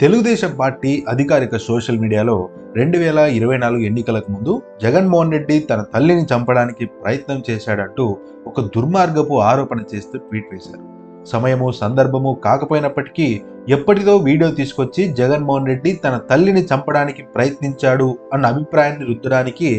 Telugu Desam party అధికారిక social మీడియాలో రెండు వేల ఇరవై నాలుగు ఎన్నికలకు ముందు జగన్మోహన్ రెడ్డి తన తల్లిని చంపడానికి ప్రయత్నం చేశాడంటూ ఒక దుర్మార్గపు ఆరోపణ చేస్తూ ట్వీట్ వేశారు. సమయము సందర్భము కాకపోయినప్పటికీ ఎప్పటిదో వీడియో తీసుకొచ్చి జగన్మోహన్ రెడ్డి తన తల్లిని చంపడానికి ప్రయత్నించాడు అన్న అభిప్రాయాన్ని రుద్దడానికి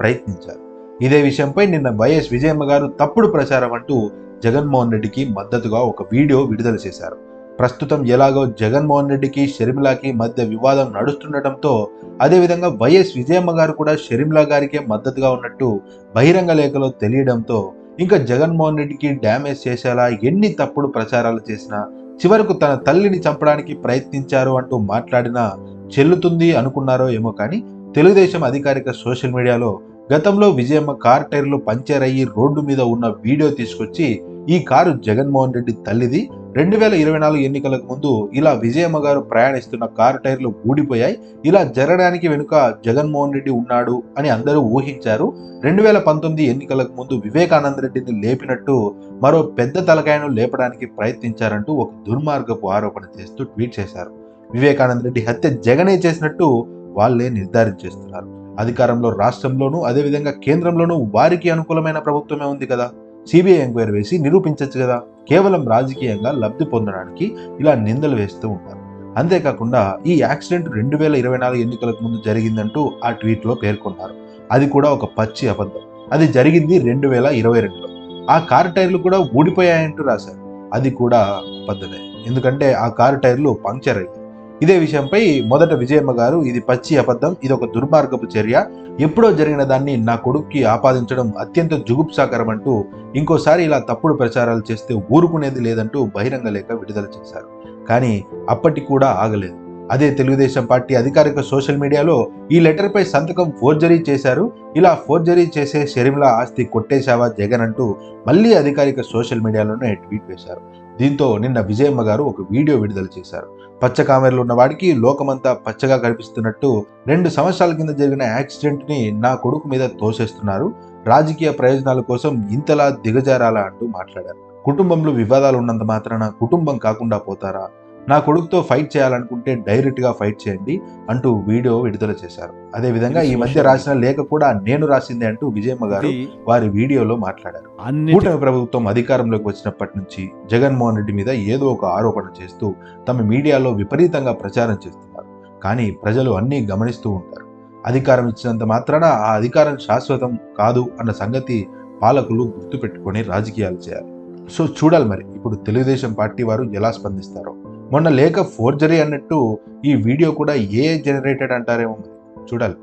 ప్రయత్నించారు. ఇదే విషయంపై నిన్న వైఎస్ విజయమ్మ గారు తప్పుడు ప్రచారం అంటూ జగన్మోహన్ రెడ్డికి మద్దతుగా ఒక వీడియో విడుదల చేశారు. ప్రస్తుతం ఎలాగో జగన్మోహన్ రెడ్డికి షర్మిలాకి మధ్య వివాదం నడుస్తుండటంతో అదేవిధంగా వైఎస్ విజయమ్మ గారు కూడా షర్మిలా గారికే మద్దతుగా ఉన్నట్టు బహిరంగ లేఖలో తెలియడంతో ఇంకా జగన్మోహన్ రెడ్డికి డ్యామేజ్ చేసేలా ఎన్ని తప్పుడు ప్రచారాలు చేసినా చివరకు తన తల్లిని చంపడానికి ప్రయత్నించారు అంటూ మాట్లాడినా చెల్లుతుంది అనుకున్నారో ఏమో కానీ తెలుగుదేశం అధికారిక సోషల్ మీడియాలో గతంలో విజయమ్మ కార్ టైర్లు పంచర్ అయ్యి రోడ్డు మీద ఉన్న వీడియో తీసుకొచ్చి ఈ కారు జగన్మోహన్ రెడ్డి తల్లిది రెండు వేల ఇరవై నాలుగు ఎన్నికలకు ముందు ఇలా విజయమ్మ గారు ప్రయాణిస్తున్న కారు టైర్లు ఊడిపోయాయి. ఇలా జరగడానికి వెనుక జగన్మోహన్ రెడ్డి ఉన్నాడు అని అందరూ ఊహించారు. రెండు వేల పంతొమ్మిది ఎన్నికలకు ముందు వివేకానంద రెడ్డిని లేపినట్టు మరో పెద్ద తలకాయను లేపడానికి ప్రయత్నించారంటూ ఒక దుర్మార్గపు ఆరోపణ చేస్తూ ట్వీట్ చేశారు. వివేకానంద రెడ్డి హత్య జగనే చేసినట్టు వాళ్ళే నిర్ధారించేస్తున్నారు అధికారంలో రాష్ట్రంలోనూ అదేవిధంగా కేంద్రంలోనూ వారికి అనుకూలమైన ప్రభుత్వమే ఉంది కదా? సిబిఐ ఎంక్వైరీ వేసి నిరూపించవచ్చు కదా. కేవలం రాజకీయంగా లబ్ధి పొందడానికి ఇలా నిందలు వేస్తూ ఉంటారు. అంతేకాకుండా ఈ యాక్సిడెంట్ రెండు వేల ఇరవై నాలుగు ఎన్నికలకు ముందు జరిగిందంటూ ఆ ట్వీట్లో పేర్కొన్నారు. అది కూడా ఒక పచ్చి అబద్ధం. అది జరిగింది రెండు వేల ఇరవై రెండులో. ఆ కారు టైర్లు కూడా ఊడిపోయాయంటూ రాశారు. అది కూడా అబద్ధమే. ఎందుకంటే ఆ కారు టైర్లు పంక్చర్ అయ్యాయి. ఇదే విషయంపై మొదట విజయమ్మ గారు ఇది పచ్చి అబద్ధం ఇది ఒక దుర్మార్గపు చర్య. ఎప్పుడో జరిగిన దాన్ని నా కొడుక్కి ఆపాదించడం అత్యంత జుగుప్సాకరం అంటూ ఇంకోసారి ఇలా తప్పుడు ప్రచారాలు చేస్తే ఊరుకునేది లేదంటూ బహిరంగ లేఖ విడుదల చేశారు. కానీ అప్పటికి కూడా ఆగలేదు. అదే తెలుగుదేశం పార్టీ అధికారిక సోషల్ మీడియాలో ఈ లెటర్పై సంతకం ఫోర్జరీ చేశారు. ఇలా ఫోర్జరీ చేసే షర్మిలా ఆస్తి కొట్టేశావా జగన్ అంటూ మళ్ళీ అధికారిక సోషల్ మీడియాలోనే ట్వీట్ వేశారు. దీంతో నిన్న విజయమ్మ గారు ఒక వీడియో విడుదల చేశారు. పచ్చ కామెరలు ఉన్న వాడికి లోకమంతా పచ్చగా కనిపిస్తున్నట్టు రెండు సంవత్సరాల కింద జరిగిన యాక్సిడెంట్ని నా కొడుకు మీద తోసేస్తున్నారు. రాజకీయ ప్రయోజనాల కోసం ఇంతలా దిగజారాలా అంటూ మాట్లాడారు. కుటుంబంలో వివాదాలు ఉన్నంత మాత్రాన కుటుంబం కాకుండా పోతారా? నా కొడుకుతో ఫైట్ చేయాలనుకుంటే డైరెక్ట్గా ఫైట్ చేయండి అంటూ వీడియో విడుదల చేశారు. అదే విధంగా ఈ మధ్య రాసిన లేఖ కూడా నేను రాసిందే అంటూ విజయమ్మ గారు వారి వీడియోలో మాట్లాడారు. కూటమి ప్రభుత్వం అధికారంలోకి వచ్చినప్పటి నుంచి జగన్మోహన్ రెడ్డి మీద ఏదో ఒక ఆరోపణ చేస్తూ తమ మీడియాలో విపరీతంగా ప్రచారం చేస్తున్నారు. కానీ ప్రజలు అన్నీ గమనిస్తూ ఉంటారు. అధికారం ఇచ్చినంత మాత్రాన ఆ అధికారం శాశ్వతం కాదు అన్న సంగతి పాలకులు గుర్తుపెట్టుకొని రాజకీయాలు చేయాలి. సో చూడాలి మరి ఇప్పుడు తెలుగుదేశం పార్టీ వారు ఎలా స్పందిస్తారో. మొన్న లేక ఫోర్జరీ అన్నట్టు ఈ వీడియో కూడా ఏ జనరేటెడ్ అంటారేమో చూడాలి.